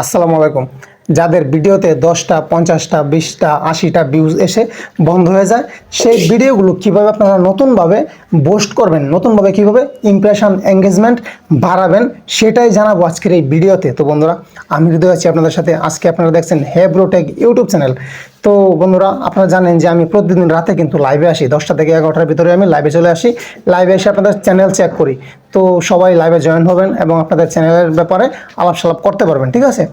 আসসালামু আলাইকুম। যাদের ভিডিওতে দশটা, পঞ্চাশটা, বিশটা, আশিটা ভিউজ এসে বন্ধ হয়ে যায়, সেই ভিডিওগুলো কীভাবে আপনারা নতুনভাবে পোস্ট করবেন, নতুনভাবে কীভাবে ইমপ্রেশন এঙ্গেজমেন্ট বাড়াবেন, সেটাই জানাব আজকের এই ভিডিওতে। তো বন্ধুরা, আমি হৃদয় আছি আপনাদের সাথে। আজকে আপনারা দেখছেন হেব্রোটেক ইউটিউব চ্যানেল তো বন্ধুরা, আপনারা জানেন যে আমি প্রতিদিন রাতে কিন্তু লাইভে আসি। দশটা থেকে এগারোটার ভিতরে আমি লাইভে চলে আসি। লাইভে এসে আপনাদের চ্যানেল চেক করি। তো সবাই লাইভে জয়েন হবেন এবং আপনাদের চ্যানেলের ব্যাপারে আলাপ সালাপ করতে পারবেন, ঠিক আছে?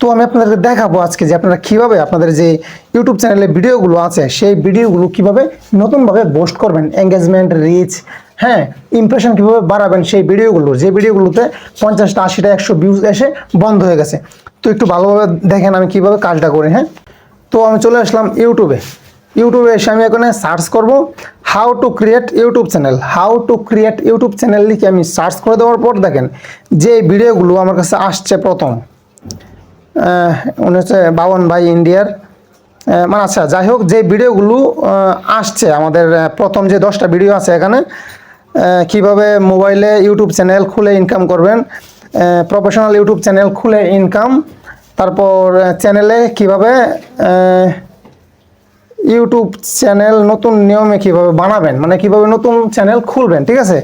তো আমি আপনাদেরকে দেখাবো আজকে যে আপনারা কীভাবে আপনাদের যে ইউটিউব চ্যানেলে ভিডিওগুলো আছে, সেই ভিডিওগুলো কীভাবে নতুনভাবে পোস্ট করবেন এঙ্গেজমেন্ট রিচ হ্যাঁ ইমপ্রেশন কীভাবে বাড়াবেন সেই ভিডিওগুলো। যে ভিডিওগুলোতে পঞ্চাশটা, আশিটা, একশো ভিউজ এসে বন্ধ হয়ে গেছে। তো একটু ভালোভাবে দেখেন আমি কীভাবে কাজটা করি হ্যাঁ। তো আমি চলে আসলাম ইউটিউবে ইউটিউবে এসে আমি এখানে সার্চ করব how to create YouTube channel how to create YouTube channel লিখে আমি সার্চ করে দেওয়ার পর দেখেন, যে ভিডিওগুলো আমার কাছে আসছে প্রথম উনি হচ্ছে ভাই ইন্ডিয়ার। মানে আচ্ছা যাই হোক, যে ভিডিওগুলো আসছে, আমাদের প্রথম যে দশটা ভিডিও আছে এখানে কীভাবে মোবাইলে ইউটিউব চ্যানেল খুলে ইনকাম করবেন প্রফেশনাল ইউটিউব চ্যানেল খুলে ইনকাম তারপর চ্যানেলে কীভাবে ইউটিউব চ্যানেল নতুন নিয়মে কীভাবে বানাবেন মানে কীভাবে নতুন চ্যানেল খুলবেন, ঠিক আছে?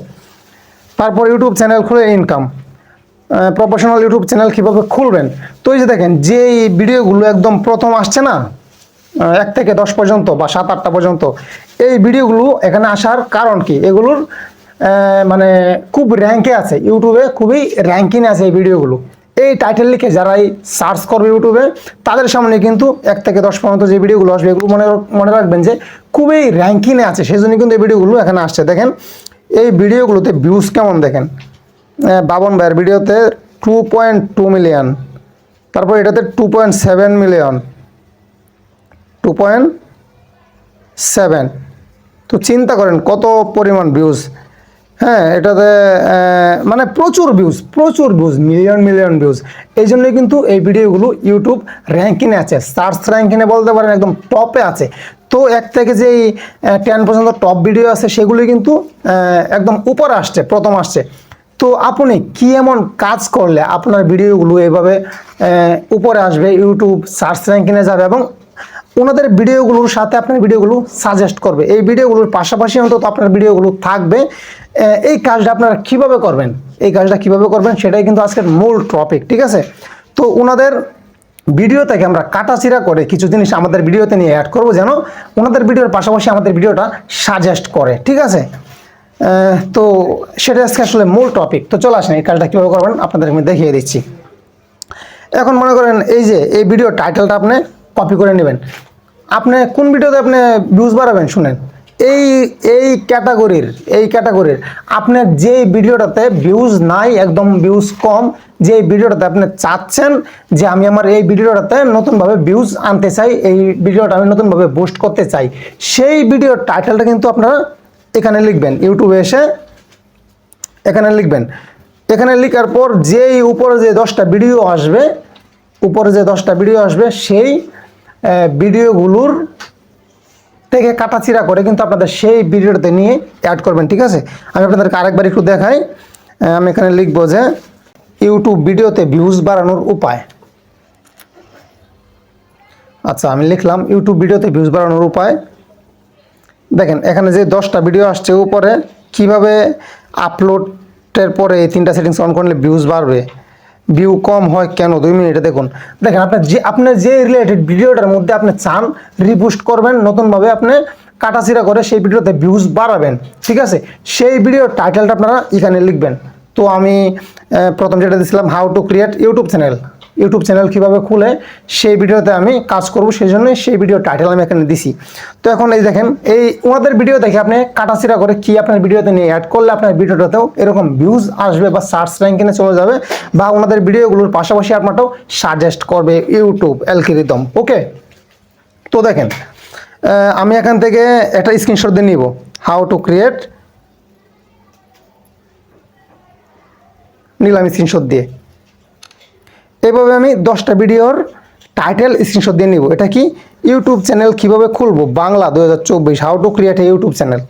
তারপর ইউটিউব চ্যানেল খুলে ইনকাম প্রফেশনাল ইউটিউব চ্যানেল কীভাবে খুলবেন? তো এই যে দেখেন যে ভিডিওগুলো একদম প্রথম আসছে না এক থেকে দশ পর্যন্ত বা সাত আটটা পর্যন্ত, এই ভিডিওগুলো এখানে আসার কারণ কি? এগুলোর মানে খুব র্যাঙ্কে আছে ইউটিউবে খুবই র্যাঙ্কিং আছে এই ভিডিওগুলো। এই টাইটেল লিখে যারাই সার্চ করবে ইউটিউবে তাদের সামনে কিন্তু এক থেকে দশ পর্যন্ত যে ভিডিওগুলো আসবে, এগুলো মনে মনে রাখবেন যে খুবই র্যাঙ্কিংয়ে আছে সেই জন্য কিন্তু এই ভিডিওগুলো এখানে আসছে। দেখেন, এই ভিডিওগুলোতে ভিউজ কেমন দেখেন? বাবন ভাইয়ের ভিডিওতে টু পয়েন্ট টু মিলিয়ন তারপর এটাতে two point seven million two point seven তো চিন্তা করেন কত পরিমাণ ভিউজ হ্যাঁ এটাতে মানে প্রচুর ভিউজ প্রচুর ভিউজ মিলিয়ন মিলিয়ন ভিউজ এই জন্যই কিন্তু এই ভিডিওগুলো ইউটিউব র্যাঙ্কিংয়ে আছে। সার্চ র্যাঙ্কিংয়ে বলতে পারেন একদম টপে আছে। তো এক থেকে যেই টেন পর্যন্ত টপ ভিডিও আছে, সেগুলি কিন্তু একদম উপরে আসছে, প্রথম আসছে। তো আপনি কি এমন কাজ করলে আপনার ভিডিওগুলো এভাবে উপরে আসবে ইউটিউব সার্চ র্যাঙ্কিংয়ে যাবে এবং ওনাদের ভিডিওগুলোর সাথে আপনার ভিডিওগুলো সাজেস্ট করবে? এই ভিডিওগুলোর পাশাপাশি অন্তত আপনার ভিডিওগুলো থাকবে। এই কাজটা আপনারা কীভাবে করবেন? এই কাজটা কীভাবে করবেন সেটাই কিন্তু আজকের মূল টপিক ঠিক আছে? তো ওনাদের ভিডিও থেকে আমরা কাটাচিরা করে কিছু জিনিস আমাদের ভিডিওতে নিয়ে অ্যাড করব যেন ওনাদের ভিডিওর পাশাপাশি আমাদের ভিডিওটা সাজেস্ট করে, ঠিক আছে? তো সেটা আজকে আসলে মূল টপিক তো চলে আসেন, এই কাজটা কীভাবে করবেন আপনাদের আমি দেখিয়ে দিচ্ছি। এখন মনে করেন এই যে, এই ভিডিও টাইটেলটা আপনি কপি করে নেবেন। আপনি কোন ভিডিওতে আপনি ভিউজ বাড়াবেন শুনেন। এই এই ক্যাটাগরির এই ক্যাটাগরির আপনার যে ভিডিওটাতে ভিউজ নাই, একদম ভিউজ কম যে ভিডিওটাতে আপনি চাচ্ছেন যে আমি আমার এই ভিডিওটাতে নতুনভাবে ভিউজ আনতে চাই, এই ভিডিওটা আমি নতুনভাবে বুস্ট করতে চাই, সেই ভিডিওর টাইটেলটা কিন্তু আপনারা এখানে লিখবেন ইউটিউবে এসে এখানে লিখবেন। এখানে লিখার পর যেই উপরে যে দশটা ভিডিও আসবে, উপরে যে দশটা ভিডিও আসবে, সেই ভিডিওগুলোর থেকে কাটাচিরা করে কিন্তু আপনাদের সেই ভিডিওটাতে নিয়ে অ্যাড করবেন, ঠিক আছে? আমি আপনাদেরকে আরেকবার একটু দেখাই। আমি এখানে লিখব যে ইউটিউব ভিডিওতে ভিউজ বাড়ানোর উপায়। আচ্ছা আমি লিখলাম ইউটিউব ভিডিওতে ভিউজ বাড়ানোর উপায়। দেখেন, এখানে যে দশটা ভিডিও আসছে, উপরে কীভাবে আপলোডের পরে এই তিনটা সেটিংস অন করলে ভিউজ বাড়বে ভিউ কম হয় কেন? দুই মিনিটে দেখুন। দেখেন, আপনার যে আপনার যে রিলেটেড ভিডিওটার মধ্যে আপনি চান রিপোস্ট করবেন, নতুনভাবে আপনি কাটাচিরা করে সেই ভিডিওতে ভিউজ বাড়াবেন, ঠিক আছে? সেই ভিডিওর টাইটেলটা আপনারা এখানে লিখবেন। তো আমি প্রথম যেটা দিয়েছিলাম how to create YouTube channel YouTube channel কীভাবে খুলে সেই ভিডিওতে আমি কাজ করব, সেই জন্য সেই ভিডিও টাইটেল আমি এখানে দিছি। তো এখন এই দেখেন, এই ওনাদের ভিডিও দেখে আপনি কাটাচিরা করে কি আপনার ভিডিওতে নিয়ে অ্যাড করলে আপনার ভিডিওটাতেও এরকম ভিউজ আসবে বা সার্চ র্যাঙ্কিংয়ে চলে যাবে বা ওনাদের ভিডিওগুলোর পাশাপাশি আপনারটাও সাজেস্ট করবে ইউটিউব অ্যালকিরিদম ওকে তো দেখেন আমি এখান থেকে একটা স্ক্রিনশট দিয়ে নিব হাউ টু ক্রিয়েট নিলাম স্ক্রিনশট দিয়ে। এভাবে আমি দশটা ভিডিওর টাইটেল স্ক্রিনশট দিয়ে নিব। এটা কি? ইউটিউব চ্যানেল কীভাবে খুলবো? বাংলা দু হাজার চব্বিশ how to create a YouTube channel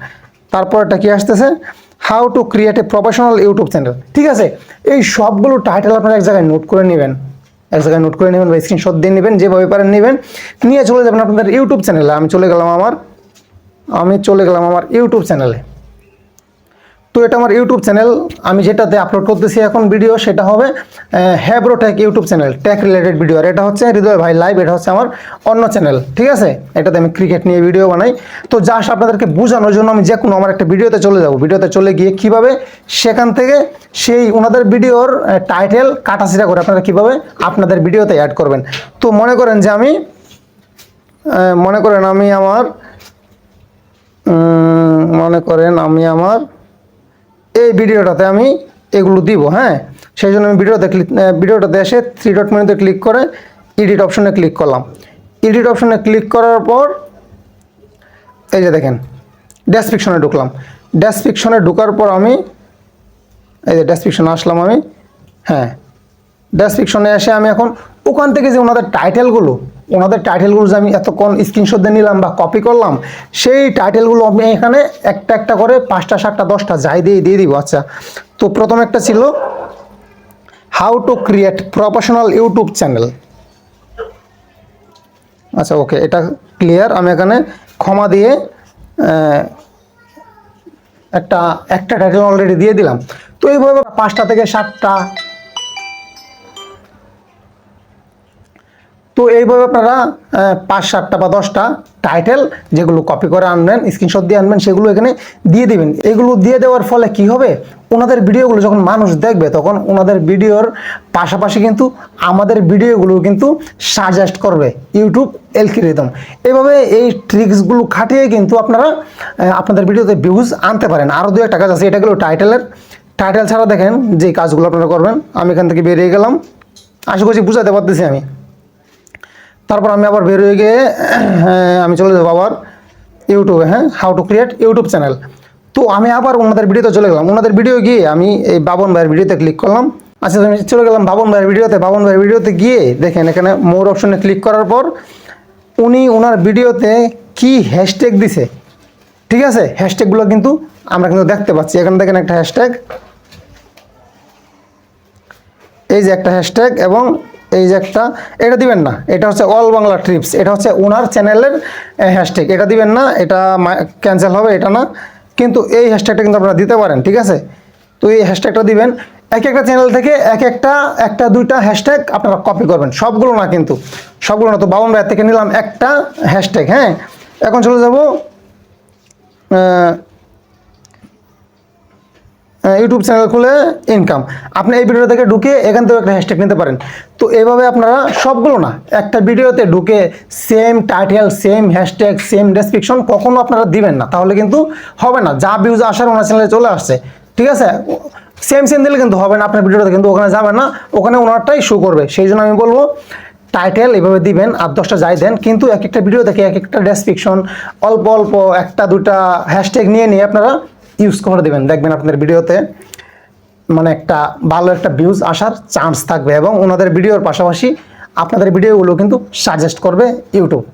তারপর এটা কি আসতেছে? How to create a professional YouTube channel ঠিক আছে? এই সবগুলো টাইটেল আপনারা এক জায়গায় নোট করে নেবেন। এক জায়গায় নোট করে নেবেন বা স্ক্রিনশট দিয়ে নেবেন, যেভাবে পারেন নেবেন। নিয়ে চলে যাবেন আপনাদের ইউটিউব চ্যানেলে আমি চলে গেলাম আমার আমি চলে গেলাম আমার ইউটিউব চ্যানেলে তো এটা আমার ইউটিউব চ্যানেল আমি যেটাতে আপলোড করতেছি এখন ভিডিও সেটা হবে হ্যাব্রো tech YouTube channel tech related video আর এটা হচ্ছে হৃদয় ভাই লাইভ এটা হচ্ছে আমার অন্য চ্যানেল ঠিক আছে? এটাতে আমি ক্রিকেট নিয়ে ভিডিও বানাই। তো জাস্ট আপনাদেরকে বোঝানোর জন্য আমি যে কোনো আমার একটা ভিডিওতে চলে যাব। ভিডিওতে চলে গিয়ে কীভাবে, সেখান থেকে সেই ওনাদের ভিডিওর টাইটেল কাটাছিটা করে আপনারা কীভাবে আপনাদের ভিডিওতে অ্যাড করবেন। তো মনে করেন যে আমি মনে করেন আমি আমার মনে করেন আমি আমার এই ভিডিওটাতে আমি এগুলো দিব হ্যাঁ? সেই জন্য আমি ভিডিওতে ক্লিক ভিডিওটাতে এসে থ্রি ডট মেনুতে ক্লিক করে এডিট অপশনে ক্লিক করলাম। এডিট অপশনে ক্লিক করার পর, এই যে দেখেন ডেসক্রিপশনে ঢুকলাম। ডেসক্রিপশনে ঢোকার পর আমি, এই যে ডেসক্রিপশনে আসলাম আমি হ্যাঁ। ডেসক্রিপশনে এসে আমি এখন ওখান থেকে যে ওনাদের টাইটেলগুলো ওনাদের টাইটেলগুলো যে আমি এতক্ষণ স্ক্রিনশট দিয়ে নিলাম বা কপি করলাম, সেই টাইটেলগুলো আমি এখানে একটা একটা করে পাঁচটা, সাতটা, দশটা যাই দিয়ে দিয়ে দিব। আচ্ছা তো প্রথম একটা ছিল how to create professional YouTube channel আচ্ছা ওকে এটা ক্লিয়ার আমি এখানে ক্ষমা দিয়ে একটা একটা টাইটেল অলরেডি দিয়ে দিলাম। তো এইভাবে পাঁচটা থেকে সাতটা তো এইভাবে আপনারা পাঁচ, সাতটা বা দশটা টাইটেল যেগুলো কপি করে আনবেন স্ক্রিনশট দিয়ে আনবেন, সেগুলো এখানে দিয়ে দিবেন। এগুলো দিয়ে দেওয়ার ফলে কি হবে? ওনাদের ভিডিওগুলো যখন মানুষ দেখবে, তখন ওনাদের ভিডিওর পাশাপাশি কিন্তু আমাদের ভিডিওগুলো কিন্তু সাজেস্ট করবে ইউটিউব এলকিরিদম এভাবে এই ট্রিক্সগুলো খাটিয়ে কিন্তু আপনারা আপনাদের ভিডিওতে ভিউজ আনতে পারেন। আরও দু একটা কাজ আছে, এটা গেলো টাইটেলের টাইটেল ছাড়া দেখেন যে কাজগুলো আপনারা করবেন। আমি এখান থেকে বেরিয়ে গেলাম। আশা করছি বুঝাতে পারতেছি আমি। তারপর আমি আবার বের হয়ে গিয়ে হ্যাঁ, আমি চলে যাব আবার ইউটিউবে হ্যাঁ how to create YouTube channel তো আমি আবার ওনাদের ভিডিওতে চলে গেলাম। ওনাদের ভিডিও গিয়ে আমি এই বাবন ভাইয়ের ভিডিওতে ক্লিক করলাম। আচ্ছা আমি চলে গেলাম বাবন ভাইয়ের ভিডিওতে। বাবন ভাইয়ের ভিডিওতে গিয়ে দেখেন এখানে মোর অপশনে ক্লিক করার পর উনি ওনার ভিডিওতে কি হ্যাশট্যাগ দিছে। ঠিক আছে? হ্যাশট্যাগুলো কিন্তু আমরা কিন্তু দেখতে পাচ্ছি। এখানে দেখেন একটা হ্যাশট্যাগ এই যে একটা হ্যাশট্যাগ এবং এই যে একটা, এটা দিবেন না। এটা হচ্ছে অল বাংলা ট্রিপস এটা হচ্ছে ওনার চ্যানেলের হ্যাশট্যাগ এটা দিবেন না, এটা ক্যান্সেল হবে, এটা না। কিন্তু এই হ্যাশট্যাগটা কিন্তু আপনারা দিতে পারেন, ঠিক আছে? তো এই হ্যাশট্যাগটা দিবেন। এক একটা চ্যানেল থেকে এক একটা একটা, দুইটা হ্যাশট্যাগ আপনারা কপি করবেন। সবগুলো না কিন্তু। সবগুলো না, তো বাউন ভাইয়ের থেকে নিলাম একটা হ্যাশট্যাগ হ্যাঁ? এখন চলে যাব ইউটিউব চ্যানেল খুলে ইনকাম আপনি এই ভিডিও থেকে ঢুকে এখান থেকে একটা হ্যাশট্যাগ নিতে পারেন। তো এইভাবে আপনারা সবগুলো না, একটা ভিডিওতে ঢুকে same title same hashtag same description কখনো আপনারা দিবেন না। তাহলে কিন্তু হবে না। যা ভিউজ আসার ওনার চ্যানেলে চলে আসছে। ঠিক আছে? সেম সেম দিলে কিন্তু হবে না। আপনার ভিডিওতে কিন্তু ওখানে যাবে না। ওখানে ওনারটাই শো করবে। সেই জন্য আমি বলব টাইটেল এভাবে দিবেন আর দশটা যাই দেন। কিন্তু এক একটা ভিডিও থেকে এক একটা ডেসক্রিপশন অল্প অল্প একটা, দুটা হ্যাশট্যাগ নিয়ে নিয়ে আপনারা ইউজ করে দেবেন। দেখবেন আপনাদের ভিডিওতে মানে একটা ভালো একটা ভিউজ আসার চান্স থাকবে এবং ওনাদের ভিডিওর পাশাপাশি আপনাদের ভিডিওগুলো কিন্তু সাজেস্ট করবে ইউটিউব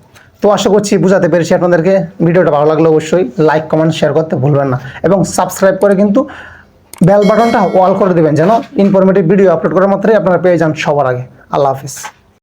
তো আশা করছি বুঝাতে পেরেছি আপনাদেরকে। ভিডিওটা ভালো লাগলে অবশ্যই লাইক কমেন্ট শেয়ার করতে ভুলবেন না এবং সাবস্ক্রাইব করে কিন্তু বেল বাটনটা অল করে দেবেন যেন ইনফরমেটিভ ভিডিও আপলোড করার মাত্রই আপনারা পেয়ে যান সবার আগে। আল্লাহ হাফিজ।